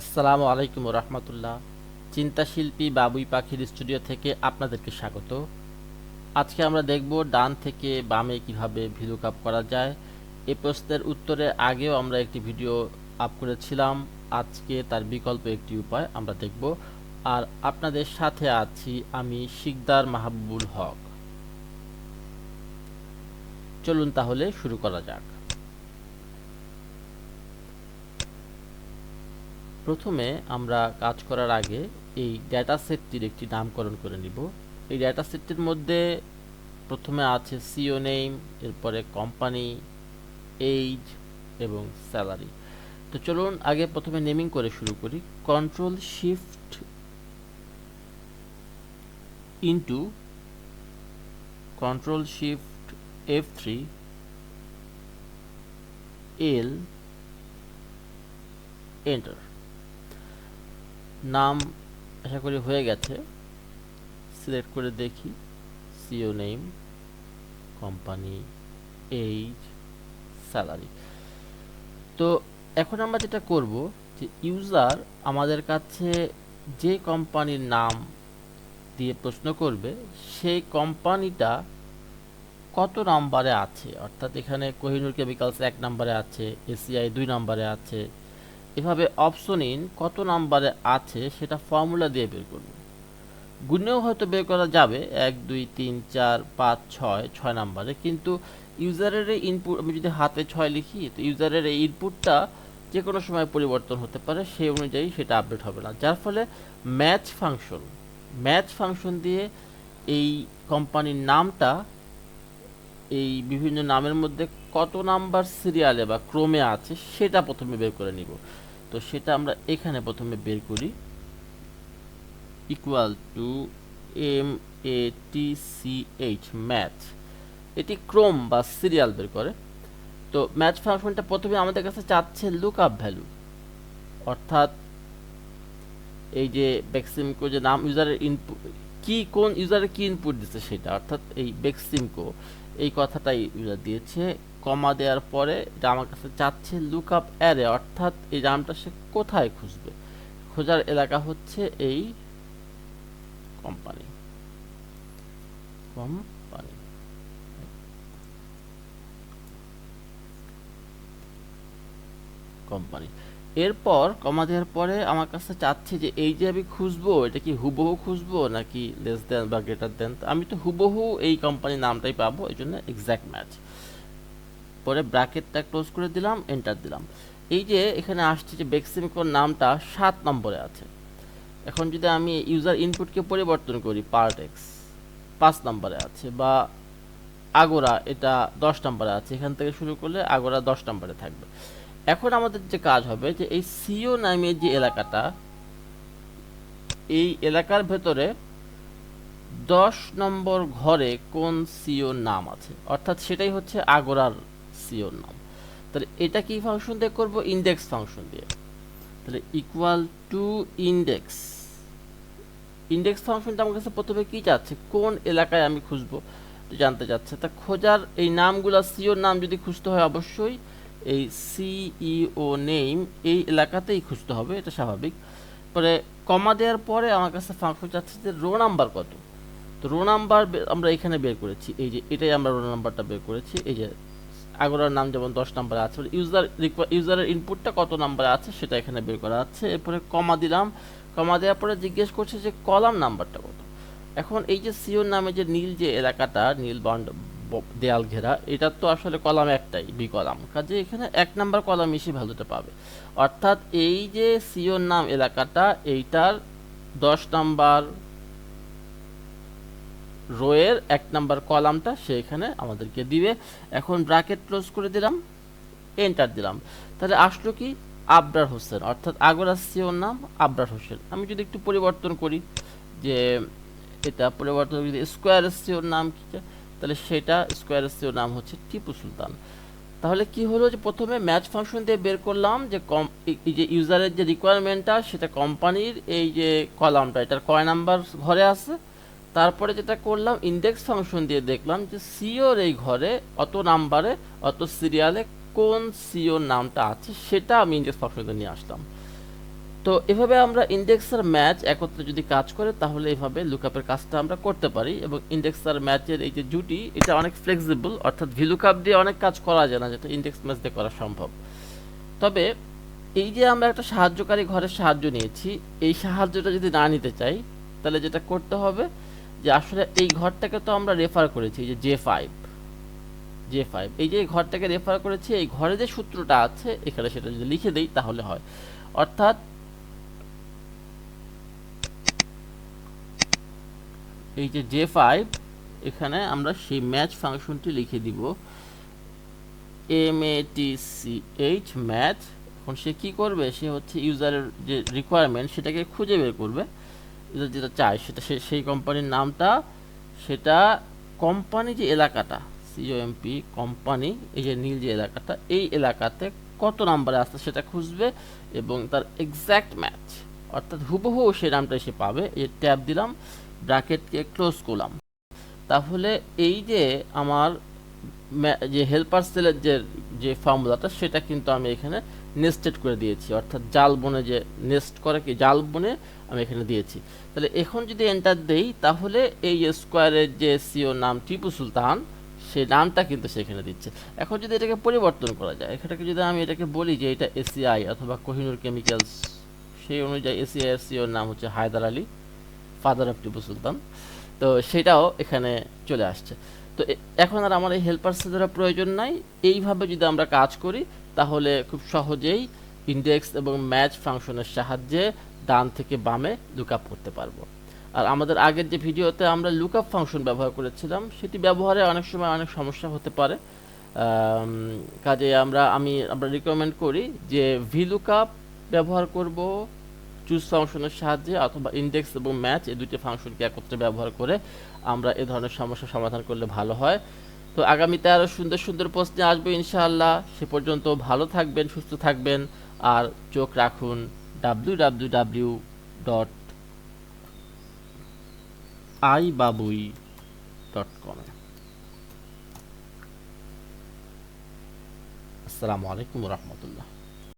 আসসালামু আলাইকুম রহমতুল্লাহ। চিন্তাশিল্পী বাবুই পাখির স্টুডিও থেকে আপনাদেরকে স্বাগত। আজকে আমরা দেখব ডান থেকে বামে কীভাবে ভিডিও আপ করা যায়। এই প্রশ্নের উত্তরে আগেও আমরা একটি ভিডিও আপ করেছিলাম। আজকে তার বিকল্প একটি উপায় আমরা দেখব। আর আপনাদের সাথে আছি আমি শিকদার মাহবুবুল হক। চলুন তাহলে শুরু করা যাক। প্রথমে আমরা কাজ করার আগে এই ডেটা সেটটির একটি নামকরণ করে নিব। এই ডেটা সেটটির মধ্যে প্রথমে আছে সিও নেম এরপরে কোম্পানি এইজ এবং স্যালারি তো চলুন আগে প্রথমে নেমিং করে শুরু করি। Control shift into control shift F three L enter নাম আশা করি হয়ে গেছে। সিলেক্ট করে দেখি। CEO name company age salary তো এখন আমরা যেটা করব যে ইউজার আমাদের কাছে যে কোম্পানির নাম দিয়ে প্রশ্ন করবে, সেই কোম্পানিটা কত নাম্বারে আছে? অর্থাৎ এখানে কোহিনুর কেমিক্যালস এক নম্বরে আছে এসিআই দুই নম্বরে আছে এভাবে অপশন ইন কত নাম্বারে আছে সেটা ফর্মুলা দিয়ে বের করব গুণেও হয়তো বের করা যাবে, এক, দুই, তিন, চার, পাঁচ, ছয় ছয় নাম্বারে কিন্তু ইউজারের এই ইনপুট আমি যদি হাতে ছয় লিখি, তো ইউজারের এই ইনপুটটা যে কোনো সময় পরিবর্তন হতে পারে, সেই অনুযায়ী সেটা আপডেট হবে না। যার ফলে ম্যাচ ফাংশন ম্যাচ ফাংশন দিয়ে এই কোম্পানির নামটা এই বিভিন্ন নামের মধ্যে কত নাম্বার সিরিয়ালে বা ক্রমে আছে, সেটা প্রথমে বের করে নিব। তো সেটা আমরা এখানে প্রথমে বের করি। Equal to M A T C H match এটি ক্রম বা সিরিয়াল বের করে। তো ম্যাচ ফাংশনটা প্রথমে আমাদের কাছে চাচ্ছে লুক আপ ভ্যালু অর্থাৎ এই যে বেক্সিমকো যে নাম ইউজারের ইনপুট কি কোন ইউজারের কি ইনপুট দিচ্ছে সেটা, অর্থাৎ এই বেক্সিমকো এই কথাটাই ইউজার দিয়েছে। কমা দেওয়ার পরে এটা আমার কাছে চাচ্ছে লুক আপ অ্যারে, অর্থাৎ এই নামটা সে কোথায় খুঁজবে? খোঁজার এলাকা হচ্ছে এই কোম্পানি। কোম্পানি। কোম্পানি। এরপর কমা দেওয়ার পরে আমার কাছে চাচ্ছে যে এই যে আমি খুঁজবো, এটা কি হুবহু খুঁজবো নাকি লেস দেন বা গ্রেটার দেন আমি তো হুবহু এই কোম্পানির নামটাই পাবো এই জন্য এক্স্যাক্ট ম্যাচ পরে ব্র্যাকেটটা ক্লোজ করে দিলাম, এন্টার দিলাম। এই যে এখানে আসছে যে বেক্সিমিকোর নামটা সাত নম্বরে আছে। এখন যদি আমি ইউজার ইনপুটকে পরিবর্তন করি পার্ট এক্স পাঁচ নম্বরে আছে বা আগোরা এটা দশ নম্বরে আছে। এখান থেকে শুরু করলে আগোরা দশ নম্বরে থাকবে। এখন আমাদের যে কাজ হবে যে এই সিও নামের যে এলাকাটা, এই এলাকার ভেতরে দশ নম্বর ঘরে কোন সিও নাম আছে? অর্থাৎ সেটাই হচ্ছে আগোরার সিওর নাম তাহলে এটা কি ফাংশন দিয়ে করব? ইন্ডেক্স ফাংশন দিয়ে। তাহলে ইকুয়াল টু ইন্ডেক্স ইন্ডেক্স ফাংশনটা আমার কাছে প্রথমে কি চাচ্ছে? কোন এলাকায় আমি খুঁজবো? জানতে চাচ্ছে। তা খোঁজার এই নামগুলো সিওর নাম যদি খুঁজতে হয় অবশ্যই, এই সিইও নেম এই এলাকাতেই খুঁজতে হবে, এটা স্বাভাবিক। পরে কমা দেওয়ার পরে আমার কাছে ফাংশন চাচ্ছে যে রো নাম্বার কত? তো রো নাম্বার আমরা এখানে বের করেছি। এই যে এটাই আমরা রো নাম্বারটা বের করেছি। এই যে আগরার নাম যেমন দশ নাম্বারে আছে ইউজার ইউজারের ইনপুটটা কত নাম্বারে আছে সেটা এখানে বের করা আছে। এরপরে কমা দিলাম। কমা দেওয়ার পরে জিজ্ঞেস করছে যে কলাম নাম্বারটা কত? এখন এই যে সিওর নামে যে নীল যে এলাকাটা, নীল বন্ড দেয়াল ঘেরা, এটা তো আসলে কলাম একটাই বি কলাম। কাজে এখানে এক নাম্বার কলাম এসে ভ্যালুটা পাবে। অর্থাৎ এই যে সিওর নাম এলাকাটা, এইটার দশ নাম্বার রোয়ের এক নাম্বার কলামটা সে এখানে আমাদেরকে দিবে। এখন ব্রাকেট ক্লোজ করে দিলাম, এন্টার দিলাম। তাহলে আসলো কি? আবরার হোসেন, অর্থাৎ আগরা সিওর নাম আবরার হোসেন। আমি যদি একটু পরিবর্তন করি, যে এটা পরিবর্তন যদি স্কোয়ার সিওর নাম কি? তাহলে সেটা স্কোয়ার সিওর নাম হচ্ছে টিপু সুলতান। তাহলে কি হলো যে প্রথমে ম্যাচ ফাংশন দিয়ে বের করলাম যে কম যে ইউজারের যে রিকোয়ারমেন্টটা সেটা কোম্পানির এই যে কলামটা, এটার কয় নাম্বার ঘরে আছে? তারপরে যেটা করলাম ইন্ডেক্স ফাংশন দিয়ে দেখলাম যে সিওর এই ঘরে অত নাম্বারে অত সিরিয়ালে কোন সিওর নামটা আছে, সেটা আমি ইন্ডেক্স ফাংশন নিয়ে আসলাম। তো এভাবে আমরা ইন্ডেক্স আর ম্যাচ একত্রে যদি কাজ করে, তাহলে এভাবে লুকআপের কাজটা আমরা করতে পারি এবং ইন্ডেক্স আর ম্যাচের এই যে জুটি, এটা অনেক ফ্লেক্সিবল অর্থাৎ ভিলুকআপ দিয়ে অনেক কাজ করা যায় না, যেটা ইন্ডেক্স ম্যাচ দিয়ে করা সম্ভব। তবে এই যে আমরা একটা সাহায্যকারী ঘরের সাহায্য নিয়েছি, এই সাহায্যটা যদি না নিতে চাই, তাহলে যেটা করতে হবে যে আসলে এই ঘরটাকে তো আমরা রেফার করেছি যে জে ফাইভ জে ফাইভ এই যে ঘরটাকে রেফার করেছি, এই ঘরে যে সূত্রটা আছে, এখানে সেটা যদি লিখে দেই তাহলে হয়। অর্থাৎ এই যে জে ফাইভ এখানে আমরা সেই ম্যাচ ফাংশনটি লিখে দিব। M A T C H match এখন সে কি করবে? সে হচ্ছে ইউজারের যে রিকোয়ারমেন্ট সেটাকে খুঁজে বের করবে। যেটা চায় সেটা সেই কোম্পানির নামটা, সেটা কোম্পানি যে এলাকাটা সিওএমপি কোম্পানি এই যে নীল যে এলাকাটা, এই এলাকাতে কত নাম্বারে আসছে সেটা খুঁজবে এবং তার এক্স্যাক্ট ম্যাচ অর্থাৎ হুবহু সেই নামটা সে পাবে। এই ট্যাব দিলাম ব্র্যাকেটকে ক্লোজ করলাম। তাহলে এই যে আমার যে হেল্পার সেলের যে যে ফর্মুলাটা সেটা কিন্তু আমি এখানে নেস্টেড করে দিয়েছি। অর্থাৎ জাল বনে যে নেস্ট করে কি, জাল বনে আমি এখানে দিয়েছি। তাহলে এখন যদি এন্টার দেই, তাহলে এই স্কোয়ারের যে সিও নাম টিপু সুলতান সেই নামটা কিন্তু সেখানে দিচ্ছে। এখন যদি এটাকে পরিবর্তন করা যায়, এখানটাকে যদি আমি এটাকে বলি যে এটা এসিআই অথবা কোহিনুর কেমিক্যালস সেই অনুযায়ী এসিআই সিওর নাম হচ্ছে হায়দার আলী ফাদার অফ টিপু সুলতান। তো সেটাও এখানে চলে আসছে। তো এখন আর আমার এই হেল্পার সেলের প্রয়োজন নাই। এইভাবে যদি আমরা কাজ করি, তাহলে খুব সহজেই ইন্ডেক্স এবং ম্যাচ ফাংশনের সাহায্যে ডান থেকে বামে লুকআপ করতে পারব। আর আমাদের আগের যে ভিডিওতে আমরা লুকআপ ফাংশন ব্যবহার করেছিলাম, সেটি ব্যবহারে অনেক সময় অনেক সমস্যা হতে পারে। কাজে আমরা, আমি, আমরা রিকমেন্ড করি যে ভিলুকআপ ব্যবহার করব চুজ ফাংশনের সাহায্যে অথবা ইন্ডেক্স এবং ম্যাচ এই দুটি ফাংশনকে একত্রে ব্যবহার করে আমরা এ ধরনের সমস্যা সমাধান করলে ভালো হয়। তো আগামীতে আরও সুন্দর সুন্দর নিয়ে আসব ইনশাআল্লাহ। সে পর্যন্ত ভালো থাকবেন, সুস্থ থাকবেন, আর চোখ রাখুন। আই বাবুই ডট কমে আসসালামু আলাইকুম রহমতুল্লাহ